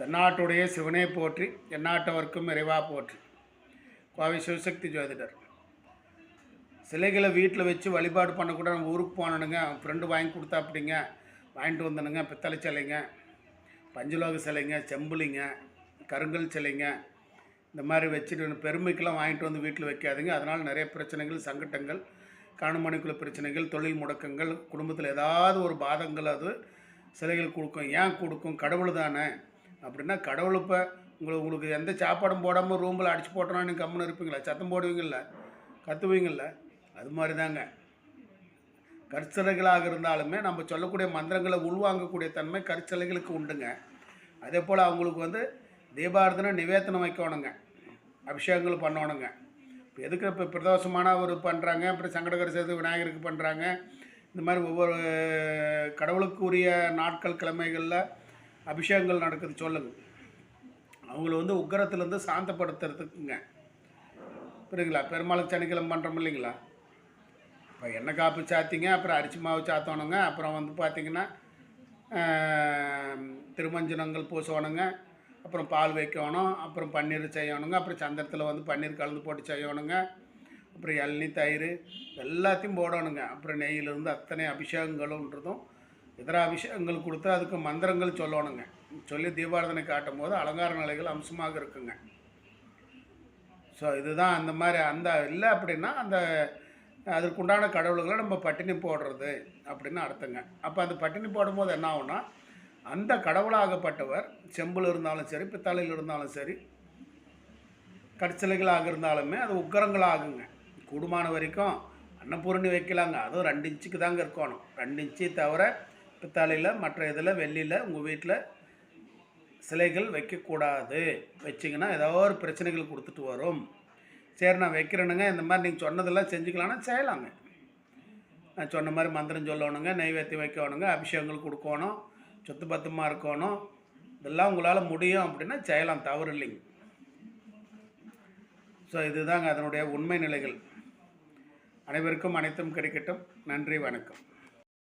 தென்னாட்டுடைய சிவனே போற்றி எந்நாட்டவர்க்கும் இறைவா போற்றி. கோவை சிவசக்தி ஜோதிடர். சிலைகளை வீட்டில் வச்சு வழிபாடு பண்ணக்கூட நம்ம ஊருக்கு போனணுங்க ஃப்ரெண்டு வாங்கி கொடுத்தா அப்படிங்க வாங்கிட்டு வந்தனுங்க. பித்தளை சிலைங்க பஞ்சலோக சிலைங்க செம்புலிங்க கருங்கல் சிலைங்க. இந்த மாதிரி வச்சுட்டு பெருமைக்கெல்லாம் வாங்கிட்டு வந்து வீட்டில் வைக்காதுங்க. அதனால் நிறைய பிரச்சனைகள் சங்கட்டங்கள் கணமணிக்குள்ள பிரச்சனைகள் தொழில் முடக்கங்கள் குடும்பத்தில் ஏதாவது ஒரு பாதங்கள் அது சிலைகள் கொடுக்கும். ஏன் கொடுக்கும்? கடவுள் தானே. அப்படின்னா கடவுள் இப்போ உங்களுக்கு உங்களுக்கு எந்த சாப்பாடும் போடாமல் ரூமில் அடிச்சு போட்டோன்னா நீங்கள் கம்முன்னு இருப்பீங்களா? சத்தம் போடுவீங்கள்ல கத்துவீங்கள்ல அது மாதிரி தாங்க கற்சலைகளாக இருந்தாலுமே நம்ம சொல்லக்கூடிய மந்திரங்களை உள்வாங்கக்கூடிய தன்மை கற்சலைகளுக்கு உண்டுங்க. அதே போல் அவங்களுக்கு வந்து தீபாரதனை நிவேத்தனம் வைக்கணுங்க. அபிஷேகங்கள் பண்ணணுங்க. இப்போ எதுக்கு இப்போ பிரதோஷமான ஒரு பண்ணுறாங்க அப்புறம் சங்கடகர சேர்த்து விநாயகருக்கு பண்ணுறாங்க இந்த மாதிரி ஒவ்வொரு கடவுளுக்குரிய நாட்கள் கிழமைகளில் அபிஷேகங்கள் நடக்குது சொல்லுங்க. அவங்கள வந்து உக்கரத்துலேருந்து சாந்தப்படுத்துறதுக்குங்க. புரியுங்களா பெருமாளுக்கு சனிக்கிழமை பண்ணுறோம் இல்லைங்களா? இப்போ எண்ணெய் காப்பு சாத்திங்க அப்புறம் அரிசி மாவு சாத்தணுங்க அப்புறம் வந்து பார்த்திங்கன்னா திருமஞ்சனங்கள் பூசணுங்க அப்புறம் பால் வைக்கணும் அப்புறம் பன்னீர் செய்யணுங்க அப்புறம் சந்திரத்தில் வந்து பன்னீர் கலந்து போட்டு செய்யணுங்க அப்புறம் இளநி தயிர் எல்லாத்தையும் போடணுங்க. அப்புறம் நெய்யிலிருந்து அத்தனை அபிஷேகங்களுன்றதும் இதர அபிஷேகங்கள் கொடுத்து அதுக்கு மந்திரங்கள் சொல்லணுங்க. சொல்லி தீபாரதனை காட்டும் போது அலங்கார நிலைகள் அம்சமாக இருக்குங்க. ஸோ இதுதான் அந்த மாதிரி அந்த இல்லை அப்படின்னா அந்த அதற்குண்டான கடவுள்களை நம்ம பட்டினி போடுறது அப்படின்னு அர்த்தங்க. அப்போ அந்த பட்டினி போடும்போது என்ன ஆகும்னா அந்த கடவுளாகப்பட்டவர் செம்பில் இருந்தாலும் சரி பித்தளையில் இருந்தாலும் சரி கடிச்சலைகளாக இருந்தாலுமே அது உக்கரங்களாகுங்க. கூடுமான வரைக்கும் அன்னபூரணி வைக்கலாங்க. அதுவும் ரெண்டு இன்ச்சுக்கு தாங்க இருக்கணும். ரெண்டு இன்ச்சு தவிர பித்தாளையில் மற்ற இதில் வெள்ளியில் உங்கள் வீட்டில் சிலைகள் வைக்கக்கூடாது. வச்சிங்கன்னா ஏதோ ஒரு பிரச்சனைகள் கொடுத்துட்டு வரும். சரி நான் வைக்கிறேனுங்க. இந்த மாதிரி நீங்கள் சொன்னதெல்லாம் செஞ்சுக்கலாம்னா செய்யலாங்க. நான் சொன்ன மாதிரி மந்திரம் சொல்லணுங்க நெய்வேத்தியம் வைக்கணுங்க அபிஷேகங்கள் கொடுக்கணும் சொத்து பத்தமாக இருக்கணும். இதெல்லாம் உங்களால் முடியும் அப்படின்னா செய்யலாம் தவறு இல்லைங்க. ஸோ இதுதாங்க அதனுடைய உண்மை நிலைகள். அனைவருக்கும் அனைத்தும் கிடைக்கட்டும். நன்றி வணக்கம்.